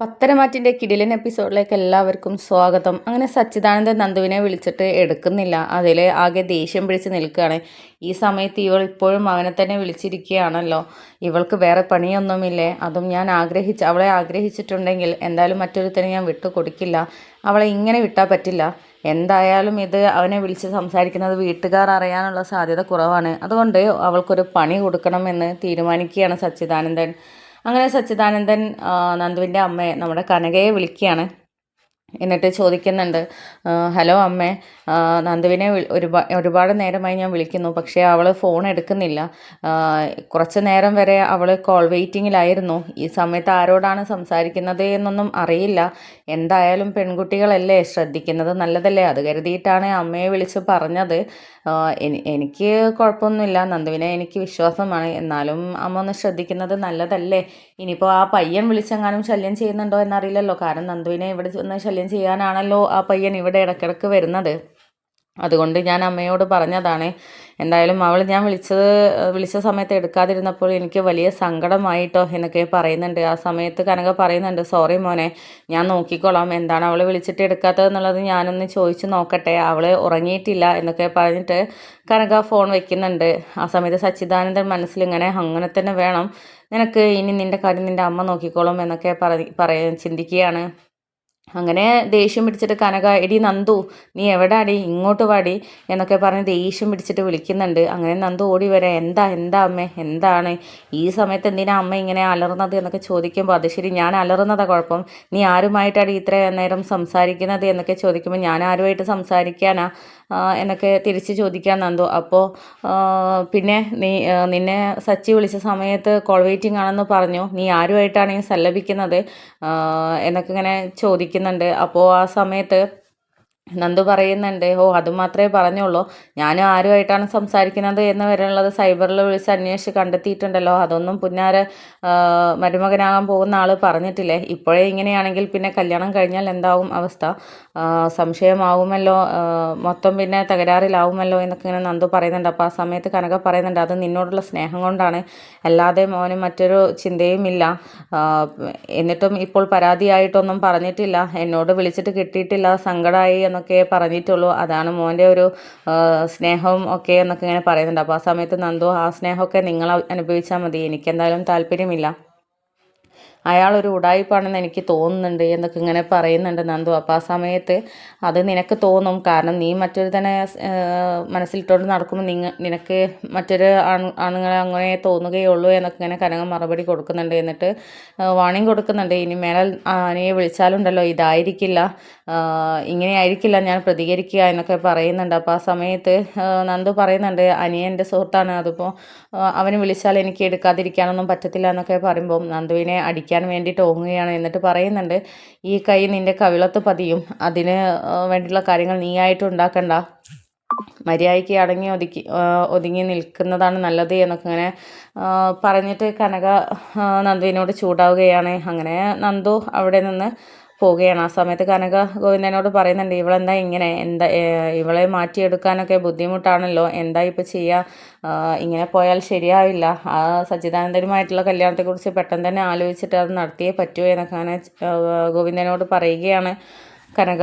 പത്തരമാറ്റിന്റെ കിടിലൻ എപ്പിസോഡിലേക്ക് എല്ലാവർക്കും സ്വാഗതം. അങ്ങനെ സച്ചിദാനന്ദ നന്ദുവിനെ വിളിച്ചിട്ട് എടുക്കുന്നില്ല. അതിൽ ആകെ ദേഷ്യം പിടിച്ച് നിൽക്കുകയാണ്. ഈ സമയത്ത് ഇവൾ ഇപ്പോഴും അവനെ തന്നെ വിളിച്ചിരിക്കുകയാണല്ലോ. ഇവൾക്ക് വേറെ പണിയൊന്നുമില്ലേ? അതും ഞാൻ ആഗ്രഹിച്ച് അവളെ ആഗ്രഹിച്ചിട്ടുണ്ടെങ്കിൽ എന്തായാലും മറ്റൊരുത്തനെ ഞാൻ വിട്ടു കൊടുക്കില്ല. അവളെ ഇങ്ങനെ വിട്ടാൽ പറ്റില്ല. എന്തായാലും ഇത് അവനെ വിളിച്ച് സംസാരിക്കുന്നത് വീട്ടുകാർ അറിയാനുള്ള സാധ്യത കുറവാണ്. അതുകൊണ്ട് അവൾക്കൊരു പണി കൊടുക്കണമെന്ന് തീരുമാനിക്കുകയാണ് സച്ചിദാനന്ദൻ. അങ്ങനെ സച്ചിദാനന്ദൻ നന്ദുവിന്റെ അമ്മയെ നമ്മുടെ കനകയെ വിളിക്കുകയാണ്. എന്നിട്ട് ചോദിക്കുന്നുണ്ട് ഹലോ അമ്മേ നന്ദുവിനെ ഒരുപാ ഒരുപാട് നേരമായി ഞാൻ വിളിക്കുന്നു പക്ഷേ അവൾ ഫോൺ എടുക്കുന്നില്ല. കുറച്ച് നേരം വരെ അവൾ കോൾ വെയിറ്റിങ്ങിലായിരുന്നു. ഈ സമയത്ത് ആരോടാണ് സംസാരിക്കുന്നത് എന്നൊന്നും അറിയില്ല. എന്തായാലും പെൺകുട്ടികളല്ലേ ശ്രദ്ധിക്കുന്നത് നല്ലതല്ലേ? അത് കരുതിയിട്ടാണ് അമ്മയെ വിളിച്ച് പറഞ്ഞത്. എനിക്ക് കുഴപ്പമൊന്നുമില്ല നന്ദുവിനെ എനിക്ക് വിശ്വാസമാണ്. എന്നാലും അമ്മ ഒന്ന് ശ്രദ്ധിക്കുന്നത് നല്ലതല്ലേ? ഇനിയിപ്പോൾ ആ പയ്യൻ വിളിച്ചെങ്ങാനും ശല്യം ചെയ്യുന്നുണ്ടോ എന്നറിയില്ലല്ലോ. കാരണം നന്ദുവിനെ ഇവിടെ ഒന്ന് ശല്യം ചെയ്യാനാണല്ലോ ആ പയ്യൻ ഇവിടെ ഇടയ്ക്കിടയ്ക്ക് വരുന്നത്. അതുകൊണ്ട് ഞാൻ അമ്മയോട് പറഞ്ഞതാണ് എന്തായാലും അവൾ ഞാൻ വിളിച്ചത് വിളിച്ച സമയത്ത് എടുക്കാതിരുന്നപ്പോൾ എനിക്ക് വലിയ സങ്കടമായിട്ടോ എന്നൊക്കെ പറയുന്നുണ്ട്. ആ സമയത്ത് കനക പറയുന്നുണ്ട് സോറി മോനെ ഞാൻ നോക്കിക്കോളാം. എന്താണ് അവൾ വിളിച്ചിട്ട് എടുക്കാത്തതെന്നുള്ളത് ഞാനൊന്ന് ചോദിച്ചു നോക്കട്ടെ. അവൾ ഉറങ്ങിയിട്ടില്ല എന്നൊക്കെ പറഞ്ഞിട്ട് കനക ഫോൺ വെക്കുന്നുണ്ട്. ആ സമയത്ത് സച്ചിദാനന്ദൻ മനസ്സിലിങ്ങനെ അങ്ങനെ തന്നെ വേണം. നിനക്ക് ഇനി നിന്റെ കാര്യം നിന്റെ അമ്മ നോക്കിക്കോളും എന്നൊക്കെ പറയ ചിന്തിക്കുകയാണ്. അങ്ങനെ ദേഷ്യം പിടിച്ചിട്ട് കനക എടി നന്ദു നീ എവിടാടി? ഇങ്ങോട്ട് വാടി എന്നൊക്കെ പറഞ്ഞ് ദേഷ്യം പിടിച്ചിട്ട് വിളിക്കുന്നുണ്ട്. അങ്ങനെ നന്ദു ഓടി വരാം എന്താ എന്താ അമ്മേ? എന്താണ്? ഈ സമയത്ത് എന്തിനാ അമ്മ ഇങ്ങനെ അലറുന്നത്? എന്നൊക്കെ ചോദിക്കുമ്പോൾ അത് ശരി ഞാൻ അലർന്നതാ കുഴപ്പം. നീ ആരുമായിട്ടാണ് ഇത്ര നേരം സംസാരിക്കുന്നത്? എന്നൊക്കെ ചോദിക്കുമ്പോൾ ഞാൻ ആരുമായിട്ട് സംസാരിക്കാനാ? എന്നൊക്കെ തിരിച്ച് ചോദിക്കാൻ നന്ദു. അപ്പോൾ പിന്നെ നീ നിന്നെ സച്ചി വിളിച്ച സമയത്ത് കോൾ വെയിറ്റിംഗ് ആണെന്ന് പറഞ്ഞു. നീ ആരുമായിട്ടാണ് ഈ സല്ലപിക്കുന്നത്? എന്നൊക്കെ ഇങ്ങനെ ചോദിക്കുന്നുണ്ട് അപ്പോൾ ആ സമയത്ത് നന്ദു പറയുന്നുണ്ട് ഓ അത് മാത്രമേ പറഞ്ഞുള്ളൂ. ഞാനും ആരുമായിട്ടാണ് സംസാരിക്കുന്നത് എന്ന് വരെയുള്ളത് സൈബറിൽ വിളിച്ച് അന്വേഷിച്ച് കണ്ടെത്തിയിട്ടുണ്ടല്ലോ. അതൊന്നും പുന്നാര മരുമകനാകാൻ പോകുന്ന ആൾ പറഞ്ഞിട്ടില്ലേ? ഇപ്പോഴേ ഇങ്ങനെയാണെങ്കിൽ പിന്നെ കല്യാണം കഴിഞ്ഞാൽ എന്താവും അവസ്ഥ? സംശയമാവുമല്ലോ മൊത്തം പിന്നെ തകരാറിലാവുമല്ലോ എന്നൊക്കെ ഇങ്ങനെ നന്ദു പറയുന്നുണ്ട്. അപ്പോൾ ആ സമയത്ത് കനക പറയുന്നുണ്ട് അത് നിന്നോടുള്ള സ്നേഹം കൊണ്ടാണ്. അല്ലാതെ മോന് മറ്റൊരു ചിന്തയുമില്ല എന്നിട്ടും ഇപ്പോൾ പരാതിയായിട്ടൊന്നും പറഞ്ഞിട്ടില്ല. എന്നോട് വിളിച്ചിട്ട് കിട്ടിയിട്ടില്ല. സങ്കടമായി എന്ന് എന്നൊക്കെ പറഞ്ഞിട്ടുള്ളൂ. അതാണ് മോന്റെ ഒരു സ്നേഹവും ഒക്കെ എന്നൊക്കെ ഇങ്ങനെ പറയുന്നുണ്ട്. അപ്പോൾ ആ സമയത്ത് നന്ദു ആ സ്നേഹമൊക്കെ നിങ്ങൾ അനുഭവിച്ചാൽ മതി. എനിക്കെന്തായാലും താല്പര്യമില്ല. അയാളൊരു ഉടായിപ്പാണെന്ന് എനിക്ക് തോന്നുന്നുണ്ട് എന്നൊക്കെ ഇങ്ങനെ പറയുന്നുണ്ട് നന്ദു. അപ്പോൾ ആ സമയത്ത് അത് നിനക്ക് തോന്നും. കാരണം നീ മറ്റൊരു തന്നെ മനസ്സിലിട്ടോണ്ട് നടക്കുമ്പോൾ നിങ്ങ നിനക്ക് മറ്റൊരു ആണുങ്ങളെ അങ്ങനെ തോന്നുകയുള്ളൂ എന്നൊക്കെ ഇങ്ങനെ കനകം മറുപടി കൊടുക്കുന്നുണ്ട് എന്നിട്ട് വാണിംഗ് കൊടുക്കുന്നുണ്ട്. ഇനി മേലെ ആനയെ വിളിച്ചാലുണ്ടല്ലോ ഇതായിരിക്കില്ല ഇങ്ങനെ ആയിരിക്കില്ല ഞാൻ പ്രതികരിക്കുക എന്നൊക്കെ പറയുന്നുണ്ട്. അപ്പോൾ ആ സമയത്ത് നന്ദു പറയുന്നുണ്ട് അനിയന്റെ സുഹൃത്താണ്. അതിപ്പോൾ അവന് വിളിച്ചാൽ എനിക്ക് എടുക്കാതിരിക്കാനൊന്നും പറ്റത്തില്ല എന്നൊക്കെ പറയുമ്പോൾ നന്ദുവിനെ അടിക്കാൻ ചെയ്യാൻ വേണ്ടിയിട്ട് ഓങ്ങുകയാണ് എന്നിട്ട് പറയുന്നുണ്ട് ഈ കൈ നിന്റെ കവിളത്ത് പതിയും. അതിന് വേണ്ടിയിട്ടുള്ള കാര്യങ്ങൾ നീയായിട്ട് ഉണ്ടാക്കണ്ട. മര്യാദയ്ക്ക് അടങ്ങി ഒതുക്കി ഒതുങ്ങി നിൽക്കുന്നതാണ് നല്ലത് എന്നൊക്കെ ഇങ്ങനെ പറഞ്ഞിട്ട് കനക നന്ദുവിനോട് ചൂടാവുകയാണ്. അങ്ങനെ നന്ദു അവിടെ നിന്ന് പോവുകയാണ്. ആ സമയത്ത് കനക ഗോവിന്ദനോട് പറയുന്നുണ്ട് ഇവളെന്താ ഇങ്ങനെ? എന്താ ഇവളെ മാറ്റിയെടുക്കാനൊക്കെ ബുദ്ധിമുട്ടാണല്ലോ. എന്താ ഇപ്പോൾ ചെയ്യുക ഇങ്ങനെ പോയാൽ ശരിയാവില്ല. ആ സച്ചിദാനന്ദനുമായിട്ടുള്ള കല്യാണത്തെക്കുറിച്ച് പെട്ടെന്ന് തന്നെ ആലോചിച്ചിട്ട് അത് നടത്തിയേ പറ്റൂ എന്നൊക്കെ അങ്ങനെ ഗോവിന്ദനോട് പറയുകയാണ് കനക.